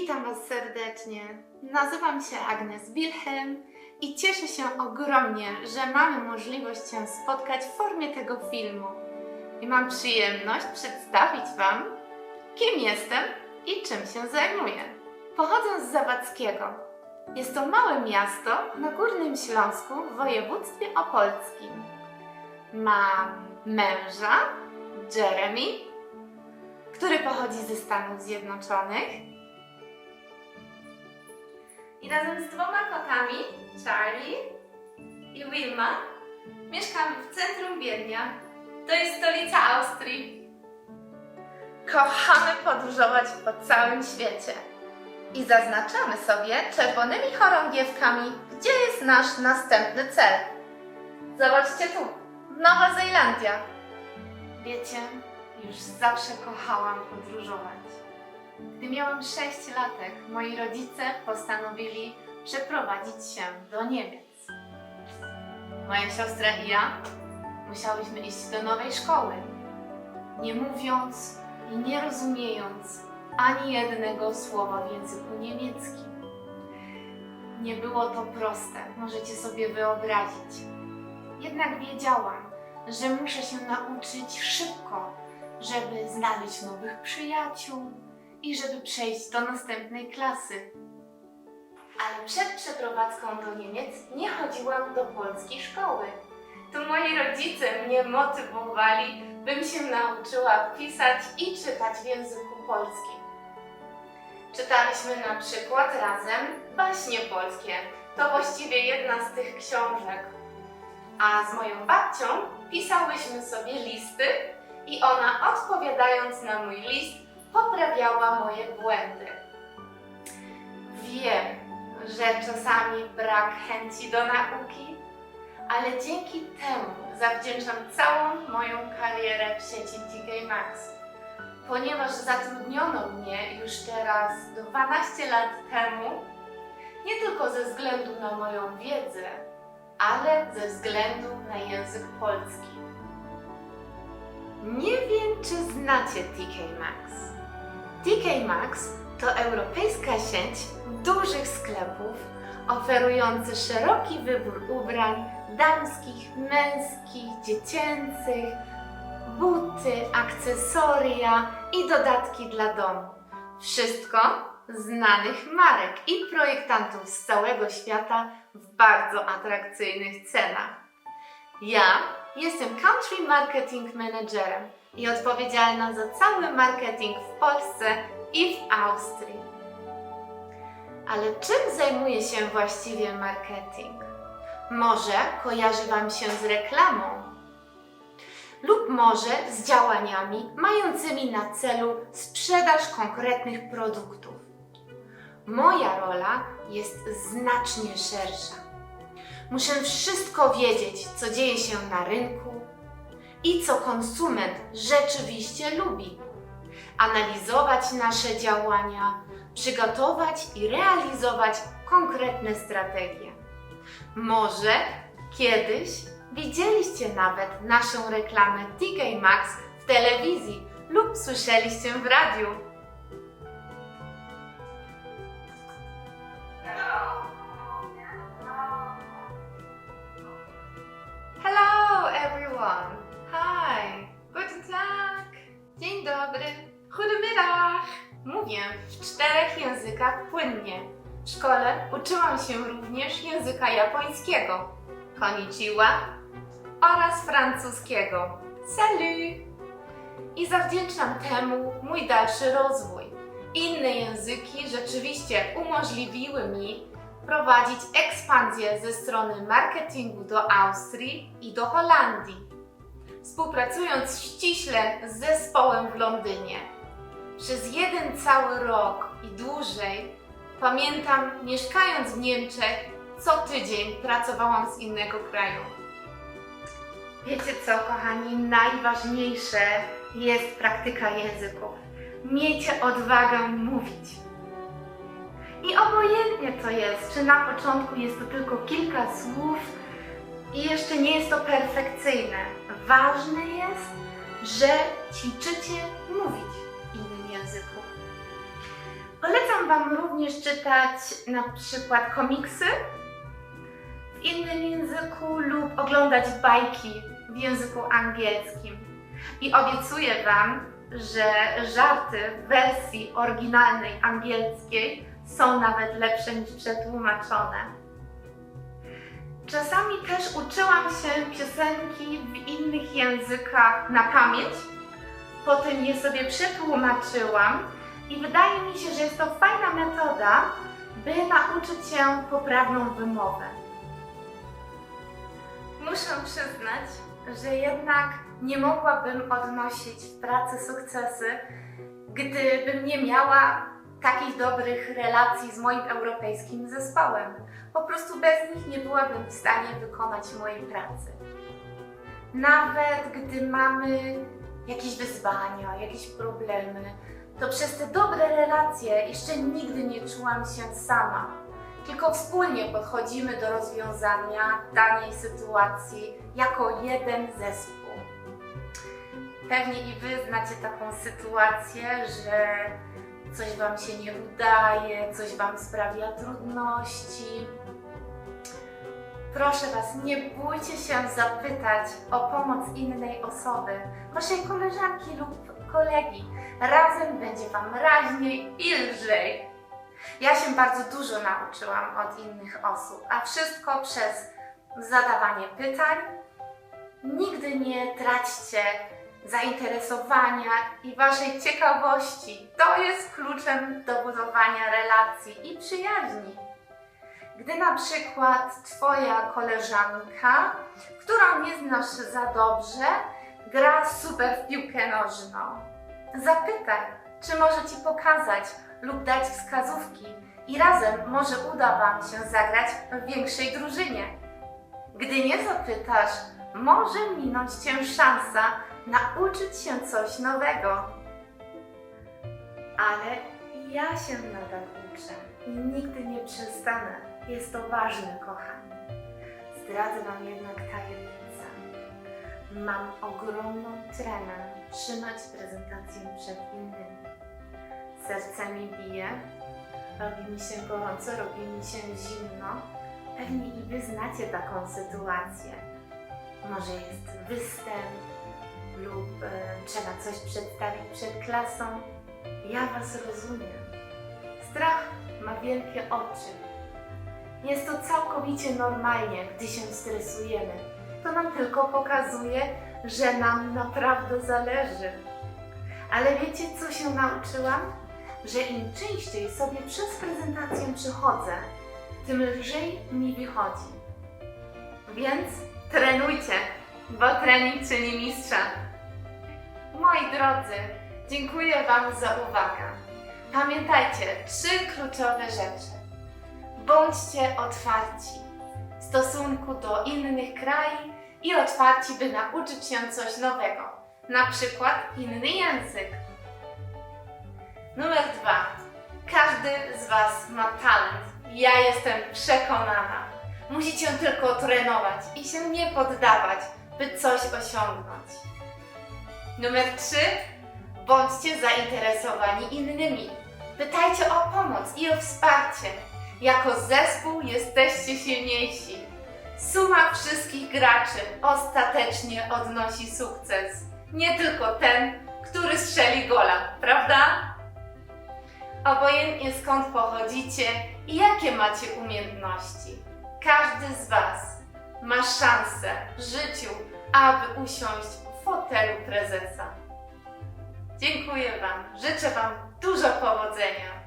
Witam Was serdecznie. Nazywam się Agnes Wilhelm i cieszę się ogromnie, że mamy możliwość się spotkać w formie tego filmu. I mam przyjemność przedstawić Wam, kim jestem i czym się zajmuję. Pochodzę z Zawadzkiego. Jest to małe miasto na Górnym Śląsku w województwie opolskim. Mam męża, Jeremy, który pochodzi ze Stanów Zjednoczonych. I razem z dwoma kotami, Charlie i Wilma, mieszkamy w centrum Wiednia. To jest stolica Austrii. Kochamy podróżować po całym świecie. I zaznaczamy sobie czerwonymi chorągiewkami, gdzie jest nasz następny cel. Zobaczcie tu, Nowa Zelandia. Wiecie, już zawsze kochałam podróżować. Gdy miałam 6 latek, moi rodzice postanowili przeprowadzić się do Niemiec. Moja siostra i ja musiałyśmy iść do nowej szkoły, nie mówiąc i nie rozumiejąc ani jednego słowa w języku niemieckim. Nie było to proste, możecie sobie wyobrazić. Jednak wiedziałam, że muszę się nauczyć szybko, żeby znaleźć nowych przyjaciół i żeby przejść do następnej klasy. Ale przed przeprowadzką do Niemiec nie chodziłam do polskiej szkoły. To moi rodzice mnie motywowali, bym się nauczyła pisać i czytać w języku polskim. Czytaliśmy na przykład razem baśnie polskie. To właściwie jedna z tych książek. A z moją babcią pisałyśmy sobie listy i ona odpowiadając na mój list poprawiała moje błędy. Wiem, że czasami brak chęci do nauki, ale dzięki temu zawdzięczam całą moją karierę w sieci TK Maxx, ponieważ zatrudniono mnie już teraz 12 lat temu, nie tylko ze względu na moją wiedzę, ale ze względu na język polski. Nie wiem, czy znacie TK Maxx. TK Maxx to europejska sieć dużych sklepów oferujący szeroki wybór ubrań damskich, męskich, dziecięcych, buty, akcesoria i dodatki dla domu. Wszystko znanych marek i projektantów z całego świata w bardzo atrakcyjnych cenach. Ja jestem Country Marketing Managerem i odpowiedzialna za cały marketing w Polsce i w Austrii. Ale czym zajmuje się właściwie marketing? Może kojarzy Wam się z reklamą, lub może z działaniami mającymi na celu sprzedaż konkretnych produktów. Moja rola jest znacznie szersza. Muszę wszystko wiedzieć, co dzieje się na rynku i co konsument rzeczywiście lubi. Analizować nasze działania, przygotować i realizować konkretne strategie. Może kiedyś widzieliście nawet naszą reklamę TK Maxx w telewizji lub słyszeliście w radiu. Szkole uczyłam się również języka japońskiego, konnichiwa oraz francuskiego, salut. I zawdzięczam temu mój dalszy rozwój. Inne języki rzeczywiście umożliwiły mi prowadzić ekspansję ze strony marketingu do Austrii i do Holandii, współpracując ściśle z zespołem w Londynie. Przez jeden cały rok i dłużej pamiętam, mieszkając w Niemczech, co tydzień pracowałam z innego kraju. Wiecie co, kochani, najważniejsze jest praktyka języków. Miejcie odwagę mówić. I obojętnie to jest, czy na początku jest to tylko kilka słów i jeszcze nie jest to perfekcyjne. Ważne jest, że ćwiczycie mówić w innym języku. Polecam Wam również czytać na przykład komiksy w innym języku lub oglądać bajki w języku angielskim. I obiecuję Wam, że żarty w wersji oryginalnej angielskiej są nawet lepsze niż przetłumaczone. Czasami też uczyłam się piosenki w innych językach na pamięć, potem je sobie przetłumaczyłam i wydaje mi się, że jest to fajna metoda, by nauczyć się poprawną wymowę. Muszę przyznać, że jednak nie mogłabym odnosić w pracy sukcesy, gdybym nie miała takich dobrych relacji z moim europejskim zespołem. Po prostu bez nich nie byłabym w stanie wykonać mojej pracy. Nawet gdy mamy jakieś wyzwania, jakieś problemy, to przez te dobre relacje jeszcze nigdy nie czułam się sama. Tylko wspólnie podchodzimy do rozwiązania danej sytuacji jako jeden zespół. Pewnie i Wy znacie taką sytuację, że coś Wam się nie udaje, coś Wam sprawia trudności. Proszę Was, nie bójcie się zapytać o pomoc innej osoby, Waszej koleżanki lub kolegi. Razem będzie Wam raźniej i lżej. Ja się bardzo dużo nauczyłam od innych osób, a wszystko przez zadawanie pytań. Nigdy nie traćcie zainteresowania i Waszej ciekawości. To jest kluczem do budowania relacji i przyjaźni. Gdy na przykład Twoja koleżanka, którą nie znasz za dobrze, gra super w piłkę nożną, zapytaj, czy może Ci pokazać lub dać wskazówki i razem może uda Wam się zagrać w większej drużynie. Gdy nie zapytasz, może minąć Cię szansa nauczyć się coś nowego. Ale ja się nadal uczę i nigdy nie przestanę. Jest to ważne, kochani. Zdradzę Wam jednak tajemnicę. Mam ogromną tremę trzymać prezentację przed innymi. Serce mi bije, robi mi się gorąco, robi mi się zimno. Pewnie i Wy znacie taką sytuację. Może jest występ lub e, trzeba coś przedstawić przed klasą. Ja Was rozumiem. Strach ma wielkie oczy. Jest to całkowicie normalnie, gdy się stresujemy. To nam tylko pokazuje, że nam naprawdę zależy. Ale wiecie, co się nauczyłam? Że im częściej sobie przez prezentację przychodzę, tym lżej mi wychodzi. Więc trenujcie, bo trening czyni mistrza. Moi drodzy, dziękuję Wam za uwagę. Pamiętajcie trzy kluczowe rzeczy. Bądźcie otwarci w stosunku do innych krajów i otwarci, by nauczyć się coś nowego, na przykład inny język. Numer dwa. Każdy z Was ma talent. Ja jestem przekonana. Musicie tylko trenować i się nie poddawać, by coś osiągnąć. Numer 3. Bądźcie zainteresowani innymi. Pytajcie o pomoc i o wsparcie. Jako zespół jesteście silniejsi. Suma wszystkich graczy ostatecznie odnosi sukces. Nie tylko ten, który strzeli gola, prawda? Obojętnie skąd pochodzicie i jakie macie umiejętności, każdy z Was ma szansę w życiu, aby usiąść w fotelu prezesa. Dziękuję Wam, życzę Wam dużo powodzenia.